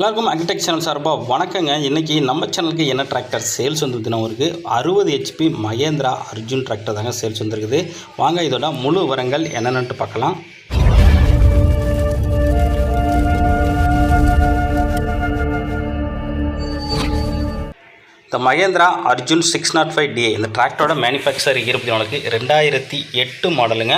எல்லாருக்கும் அக்டெக் சேனல் சார்பாக வணக்கங்க. இன்றைக்கி நம்ம சேனலுக்கு என்ன டிராக்டர் சேல்ஸ் வந்துருக்குன்னா ஒரு அறுபது ஹெச்பி மகேந்திரா அர்ஜுன் டிராக்டர் தாங்க சேல்ஸ் வந்துருக்குது வாங்க இதோட முழு விவரங்கள் என்னென்னட்டு பார்க்கலாம். இந்த Mahindra Arjun six nought five DA இந்த டிராக்டரோட மேனுஃபேக்சர் இருபத்தி ரெண்டாயிரத்தி எட்டு மாடலுங்க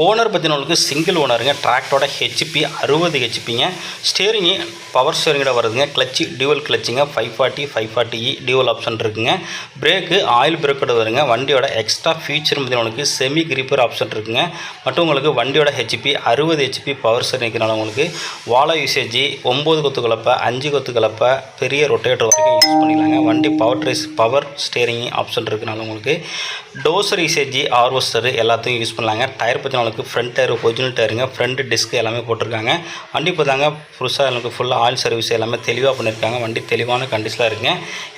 ஓனர் பற்றினவங்களுக்கு சிங்கிள் ஓனருங்க டிராக்டரோட ஹெச்பி அறுபது ஹெச்பிங்க ஸ்டேரிங்கு பவர் ஸ்டேரிங்கோட வருதுங்க. Clutch dual கிளச்சுங்க five forty five forty E dual option இருக்குங்க. பிரேக்கு ஆயில் பிரேக்கோட வருங்க வண்டியோட எக்ஸ்ட்ரா ஃபீச்சர் பற்றினவங்களுக்கு செமி கிரிப்பர் ஆப்ஷன் இருக்குங்க. மற்றும் உங்களுக்கு வண்டியோட ஹெச்பி அறுபது ஹெச்பி பவர் ஸ்டேரிங்னால உங்களுக்கு வாழை யூசேஜ் ஒம்பது கொத்து கலப்பை அஞ்சு கொத்து கலப்பை பெரிய ரொட்டேட்டர் வரைக்கும் யூஸ் பண்ணிக்கலாங்க. வண்டி பவர் ட்ரைஸ் பவர் ஸ்டேரிங் ஆப்ஷன் இருக்கனால உங்களுக்கு டோசர் யூசேஜ் ஆர்வஸ்டர் எல்லாத்தையும் யூஸ் பண்ணலாங்க. டயர் பற்றின உங்களுக்கு ஃப்ரண்ட் டயர் ஒரிஜினல் டயருங்க ஃப்ரண்ட் டிஸ்க் எல்லாமே போட்டிருக்காங்க. வண்டி இப்போ தாங்க புதுசாக எனக்கு ஃபுல்லாக ஆயில் சர்வீஸ் எல்லாமே தெளிவாக பண்ணியிருக்காங்க வண்டி தெளிவான கண்டிஷனாக இருக்குங்க.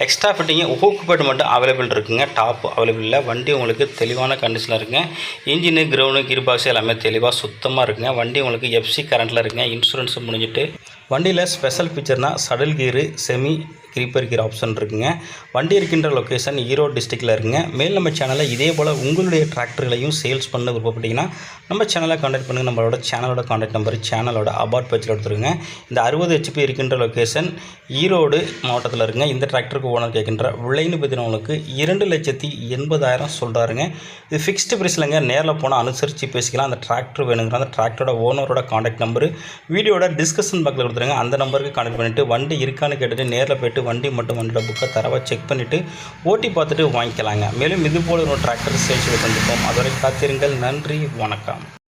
எக்ஸ்ட்ரா ஃபிட்டிங்கு ஹூக் பேட் மட்டும் அவைலபிள் இருக்குங்க. டாப் அவைலபிள் இல்லை. வண்டி உங்களுக்கு தெளிவான கண்டிஷனில் இருக்குங்க. இன்ஜினு கிரவுண்டு கியர் பாக்ஸ் எல்லாமே தெளிவாக சுத்தமாக இருக்குங்க. வண்டி உங்களுக்கு எஃப்சி கரண்ட்டில் இருக்குங்க. இன்சூரன்ஸ் முடிஞ்சிட்டு. வண்டியில் special ஃபீச்சர்னால் shuttle gear semi creeper gear option இருக்குங்க. வண்டி இருக்கின்ற லொக்கேஷன் ஈரோடு டிஸ்ட்ரிக்டில் இருக்குங்க. மேல் நம்ம சேனலில் இதே போல் உங்களுடைய டிராக்டர்களையும் சேல்ஸ் பண்ண விருப்பப்பட்டீங்கன்னா நம்ம சேனலை காண்டாக்ட் பண்ணுங்கள் நம்மளோட சேனலோட காண்டாக்ட் நம்பர் சேனலோட அபார்ட் பேஜில் எடுத்துருங்க இந்த அறுபது ஹெச்பி இருக்கின்ற லொக்கேஷன் ஈரோடு மாவட்டத்தில் இருக்குங்க. இந்த டிராக்டருக்கு ஓனர் கேட்கின்ற விலைன்னு பார்த்தீங்கன்னா இரண்டு லட்சத்தி எண்பதாயிரம் சொல்கிறாருங்க இது ஃபிக்ஸ்டு ப்ரைஸ்லங்க நேரில் போனால் அனுசரித்து பேசிக்கலாம். அந்த டிராக்டர் வேணுங்கிற அந்த டிராக்டரோட ஓனரோட காண்டாக்ட் நம்பர் வீடியோட டிஸ்கஷன் பக்கத்தில் கொடுத்துருங்க. அந்த நம்பருக்கு காண்டாக்ட் பண்ணிவிட்டு வண்டி இருக்கான்னு கேட்டுட்டு நேரில் போய்ட்டு வண்டி மட்டும் வண்டியோட புக்கை தரவாக செக் பண்ணிவிட்டு ஓட்டி பார்த்துட்டு வாங்கிக்கலாங்க. மேலும் இது போல ஒரு டிராக்டர் சேல்ஸில் சந்திப்போம். அதுவரை காத்திருங்கள். நன்றி. வணக்கம்.